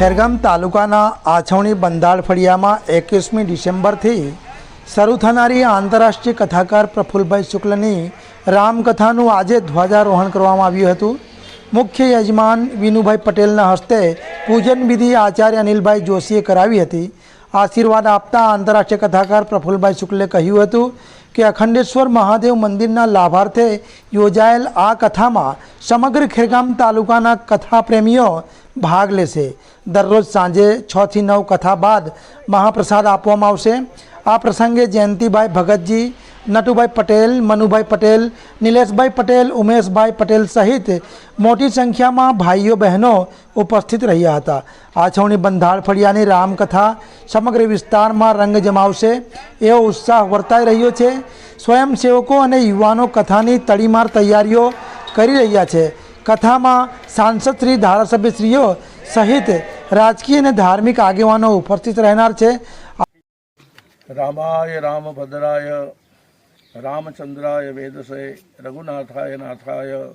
ખેરગામ તાલુકાના આછવણી બંધાળ ફળિયામાં એકવીસમી ડિસેમ્બરથી શરૂ થનારી આંતરરાષ્ટ્રીય કથાકાર પ્રફુલભાઈ શુક્લની રામકથાનું આજે ધ્વજારોહણ કરવામાં આવ્યું હતું. મુખ્ય યજમાન વિનુભાઈ પટેલના હસ્તે પૂજન વિધિ આચાર્ય અનિલભાઈ જોશીએ કરાવી હતી. આશીર્વાદ આપતા આંતરરાષ્ટ્રીય કથાકાર પ્રફુલભાઈ શુક્લે કહ્યું હતું કે અખંડેશ્વર મહાદેવ મંદિરના લાભાર્થે યોજાયેલ આ કથામાં સમગ્ર ખેરગામ તાલુકાના કથા પ્રેમીઓ ભાગ લેશે. દરરોજ સાંજે છથી નવ કથા બાદ મહાપ્રસાદ આપવામાં આવશે. આ પ્રસંગે જયંતિભાઈ ભગતજી નટુભાઈ પટેલ મનુભાઈ પટેલ નિલેશભાઈ પટેલ ઉમેશભાઈ પટેલ સહિત મોટી સંખ્યામાં ભાઈઓ બહેનો ઉપસ્થિત રહ્યા હતા આછવણી બંધાળ ફળિયાની રામકથા સમગ્ર વિસ્તારમાં રંગ જમાવશે એવો ઉત્સાહ વર્તાઈ રહ્યો છે સ્વયંસેવકો અને યુવાનો કથાની તડીમાર તૈયારીઓ કરી રહ્યા છે કથામાં સાંસદશ્રી ધારાસભ્યશ્રીઓ સહિત રાજકીય અને ધાર્મિક આગેવાનો ઉપસ્થિત રહેનાર છે રામાય રામભદ્રાય રામચંદ્રાય વેદસે રઘુનાથાય નાથાય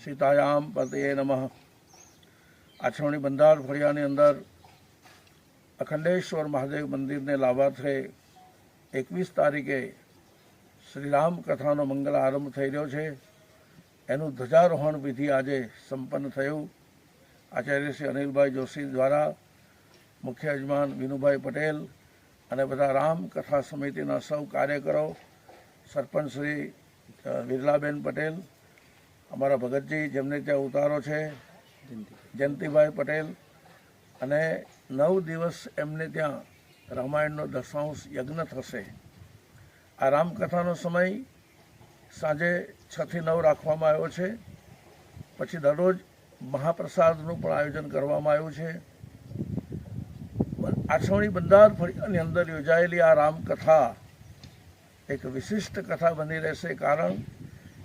સીતાયામ પતયે નમઃ આછવણી બંધાર ફળિયાની અંદર અખંડેશ્વર મહાદેવ મંદિરને લાભાર્થે એકવીસ તારીખે શ્રીરામ કથાનો મંગળ આરંભ થઈ રહ્યો છે એનું ધ્વજારોહણ વિધિ આજે સંપન્ન થયું આચાર્ય શ્રી અનિલભાઈ જોશી દ્વારા મુખ્ય યજમાન વિનુભાઈ પટેલ અને બધા રામકથા સમિતિના સૌ કાર્યકરો સરપંચ શ્રી વિરલાબેન પટેલ, અમારા ભગતજી જેમને ત્યાં ઉતારો છે, જયંતિભાઈ પટેલ અને નવ દિવસ એમને ત્યાં રામાયણનો દશાંશ યજ્ઞ થશે. આ રામકથાનો સમય સાંજે છથી નવ રાખવામાં આવ્યો છે. પછી દરરોજ મહાપ્રસાદનું પણ આયોજન કરવામાં આવ્યું છે. આઠવણી બંધાર ફળિયાની અંદર યોજાયેલી આ રામકથા એક વિશિષ્ટ કથા બની રહેશે. કારણ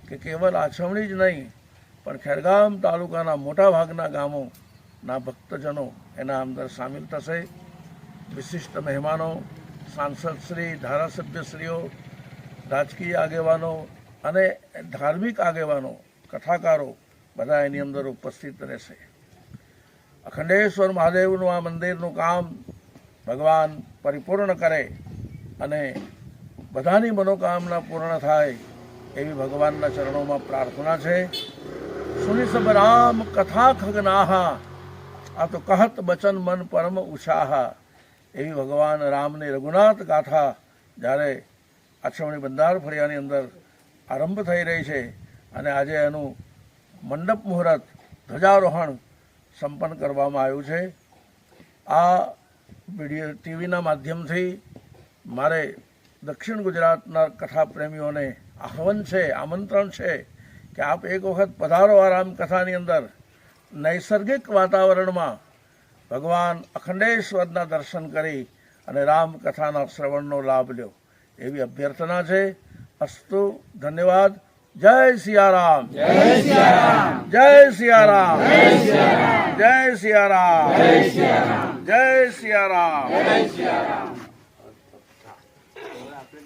કે કેવલ આછવણી જ નહીં, પણ ખેરગામ તાલુકાના મોટા ભાગના ગામોના ભક્તજનો એના અંદર સામેલ થશે. વિશિષ્ટ મહેમાનો સાંસદશ્રી ધારાસભ્યશ્રીઓ, રાજકીય આગેવાનો અને ધાર્મિક આગેવાનો, કથાકારો બધા એની અંદર ઉપસ્થિત રહેશે. અખંડેશ્વર મહાદેવનું આ મંદિરનું કામ ભગવાન પરિપૂર્ણ કરે અને બધાની મનોકામના પૂર્ણ થાય એવી ભગવાનના ચરણોમાં પ્રાર્થના છે. સુનિ રામ કથા ખગનાહા, આ તો કહત બચન મન પરમ ઉષાહા. એવી ભગવાન રામની રઘુનાથ ગાથા, જ્યારે આછવણી બંધાર ફળિયાની અંદર આરંભ થઈ રહી છે અને આજે એનું મંડપ મુહૂર્ત ધ્વજારોહણ સંપન્ન કરવામાં આવ્યું છે. આ વીડિયો ટીવીના માધ્યમથી મારે દક્ષિણ ગુજરાતના કથા પ્રેમીઓને આહ્વાન છે આમંત્રણ છે કે આપ એક વખત પધારો આ રામકથાની અંદર. નૈસર્ગિક વાતાવરણમાં ભગવાન અખંડેશ્વરના દર્શન કરી અને રામકથાના શ્રવણનો લાભ લ્યો. એવી અભ્યર્થના છે. અસ્તુ ધન્યવાદ. જય સિયારામ. જય સિયારામ. જય સિયારામ. જય સિયારામ. જય સિયારામ.